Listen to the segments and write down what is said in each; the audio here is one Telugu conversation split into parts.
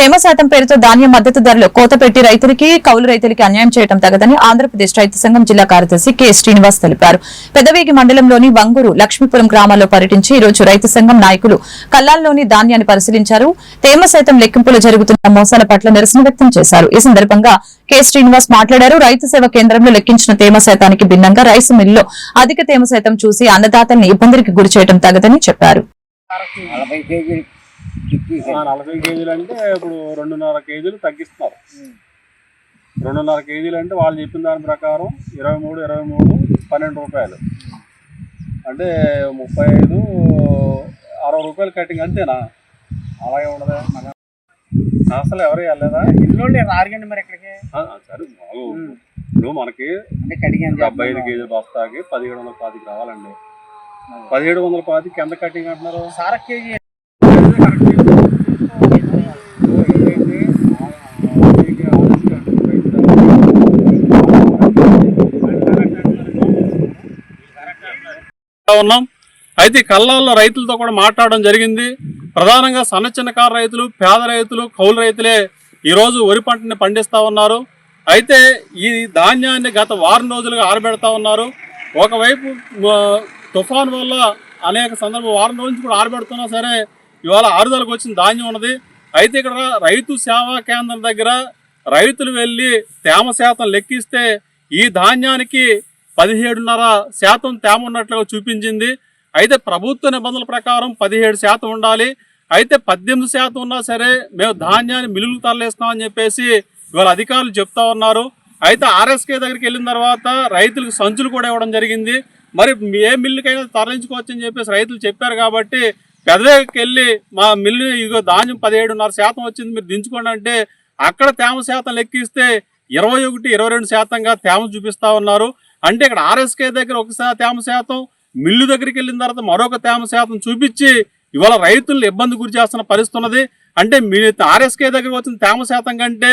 తేమ శాతం పేరుతో ధాన్యం మద్దతు ధరలు కోత పెట్టి రైతులకి కౌలు రైతులకి అన్యాయం చేయడం తగదని ఆంధ్రప్రదేశ్ రైతు సంఘం జిల్లా కార్యదర్శి కె. శ్రీనివాస్ తెలిపారు. పెదవేగి మండలంలోని వంగూరు లక్ష్మీపురం గ్రామాల్లో పర్యటించి ఈ రోజు రైతు సంఘం నాయకులు కల్లాల్లోని ధాన్యాన్ని పరిశీలించారు. తేమ శాతం లెక్కింపులు జరుగుతున్న మోసాల పట్ల నిరసన వ్యక్తం చేశారు. ఈ సందర్భంగా కె. శ్రీనివాస్ మాట్లాడారు. రైతు సేవ కేంద్రంలో లెక్కించిన తేమ శాతానికి భిన్నంగా రైసు మిల్లులో అధిక తేమ శాతం చూసి అన్నదాతల్ని ఇబ్బందులకు గురి చేయడం తగదని చెప్పారు. నలభై కేజీలు అంటే ఇప్పుడు రెండున్నర కేజీలు తగ్గిస్తున్నారు. రెండున్నర కేజీలు అంటే వాళ్ళు చెప్పిన దాని ప్రకారం ఇరవై మూడు ఇరవై మూడు పన్నెండు రూపాయలు. అంటే ముప్పై ఐదు అరవై రూపాయలు కట్టింగ్ అంతేనా? అలాగే ఉండదా? అసలు ఎవరు వెళ్ళలేదా? ఇల్లు రారుగండి మరి ఇక్కడికి సరే బాగు ఇప్పుడు మనకి డెబ్బై ఐదు కేజీల బస్తాకి పదిహేడు వందల పాతికి రావాలండి. పదిహేడు వందల పాతికి ఎంత కట్టింగ్ అంటున్నారు? సార కేజీ ఉన్నాం. అయితే ఈ కళ్ళాల్లో రైతులతో కూడా మాట్లాడడం జరిగింది. ప్రధానంగా సన్న చిన్నకారు రైతులు పేద రైతులు కౌలు రైతులే ఈరోజు వరి పంటని పండిస్తా ఉన్నారు. అయితే ఈ ధాన్యాన్ని గత వారం రోజులుగా ఆరబెడతా ఉన్నారు. ఒకవైపు తుఫాన్ వల్ల అనేక సందర్భం వారం రోజుల నుంచి కూడా ఆరబెడుతున్నా సరే ఇవాళ ఆరుదలకు వచ్చిన ధాన్యం ఉన్నది. అయితే ఇక్కడ రైతు సేవా కేంద్రం దగ్గర రైతులు వెళ్ళి తేమ శాతం లెక్కిస్తే ఈ ధాన్యానికి పదిహేడున్నర శాతం తేమ ఉన్నట్లుగా చూపించింది. అయితే ప్రభుత్వ నిబంధనల ప్రకారం పదిహేడు శాతం ఉండాలి. అయితే పద్దెనిమిది శాతం ఉన్నా సరే మేము ధాన్యాన్ని మిల్లులకు తరలిస్తామని చెప్పేసి ఇవాళ అధికారులు చెప్తా ఉన్నారు. అయితే ఆర్ఎస్కే దగ్గరికి వెళ్ళిన తర్వాత రైతులకు సంచులు కూడా ఇవ్వడం జరిగింది. మరి ఏ మిల్లుకైనా తరలించుకోవచ్చు అని చెప్పేసి రైతులు చెప్పారు కాబట్టి పెదవికి వెళ్ళి మా మిల్లు ఇదిగో ధాన్యం పదిహేడున్నర శాతం వచ్చింది మీరు దించుకోండి అంటే అక్కడ తేమ శాతం లెక్కిస్తే ఇరవై ఒకటి ఇరవై రెండు శాతంగా తేమ చూపిస్తా ఉన్నారు. అంటే ఇక్కడ ఆర్ఎస్కే దగ్గర ఒకసారి తేమ శాతం మిల్లు దగ్గరికి వెళ్ళిన తర్వాత మరొక తేమ శాతం చూపించి ఇవాళ రైతులను ఇబ్బంది గురి చేస్తున్న పరిస్థితి ఉన్నది. అంటే మీ ఆర్ఎస్కే దగ్గర వచ్చిన తేమ శాతం కంటే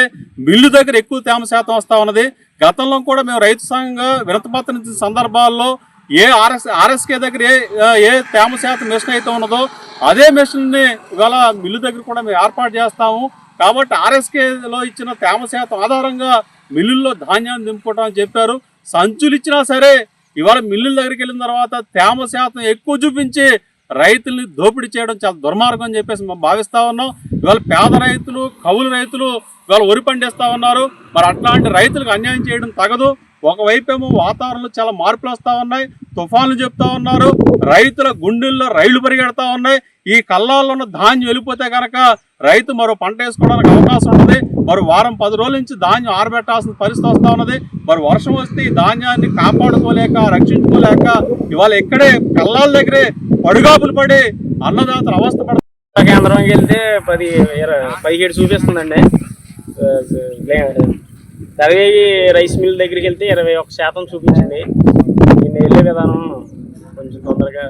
మిల్లు దగ్గర ఎక్కువ తేమ శాతం వస్తూ ఉన్నది. గతంలో కూడా మేము రైతు సంఘంగా వినతపత్రం ఇచ్చిన సందర్భాల్లో ఏ ఆర్ఎస్ ఆర్ఎస్కే దగ్గర ఏ ఏ తేమ శాతం మిషన్ అయితే ఉన్నదో అదే మిషన్ని ఇవాళ మిల్లు దగ్గర కూడా మేము ఏర్పాటు చేస్తాము. కాబట్టి ఆర్ఎస్కేలో ఇచ్చిన తేమ శాతం ఆధారంగా మిల్లుల్లో ధాన్యాన్ని దింపుకోవడం అని చెప్పారు. సంచులు ఇచ్చినా సరే ఇవాళ మిల్లుల దగ్గరికి వెళ్ళిన తర్వాత తేమ శాతం ఎక్కువ చూపించి రైతుల్ని దోపిడీ చేయడం చాలా దుర్మార్గం అని చెప్పేసి మేము భావిస్తా ఉన్నాం. ఇవాళ పేద రైతులు కవులు రైతులు ఇవాళ వరి పండిస్తా ఉన్నారు. మరి అట్లాంటి రైతులకు అన్యాయం చేయడం తగదు. ఒకవైపేమో వాతావరణంలో చాలా మార్పులు వస్తూ ఉన్నాయి. తుఫాన్లు చెప్తా ఉన్నారు. రైతుల గుండెల్లో రైళ్ళు పరిగెడతా ఉన్నాయి. ఈ కళ్ళాల్లో ఉన్న ధాన్యం వెళ్ళిపోతే కనుక రైతు మరో పంట వేసుకోవడానికి అవకాశం ఉంది మరి వారం పది రోజుల నుంచి ధాన్యం ఆరబెట్టాల్సిన పరిస్థితి వస్తూ ఉన్నది. మరి వర్షం వస్తే ఈ ధాన్యాన్ని కాపాడుకోలేక రక్షించుకోలేక ఇవాళ ఇక్కడే కళ్ళాల దగ్గరే పడుగాపులు పడి అన్నదాతలు అవస్థ పడుతుంది కేంద్రంకి వెళ్తే పది ఇరవై పదిహేడు చూపిస్తుందండి. దర్వేగి రైస్ మిల్ దగ్గరికి వెళ్తే ఇరవై ఒక శాతం చూపించింది. నేను వెళ్ళే విధానం కొంచెం తొందరగా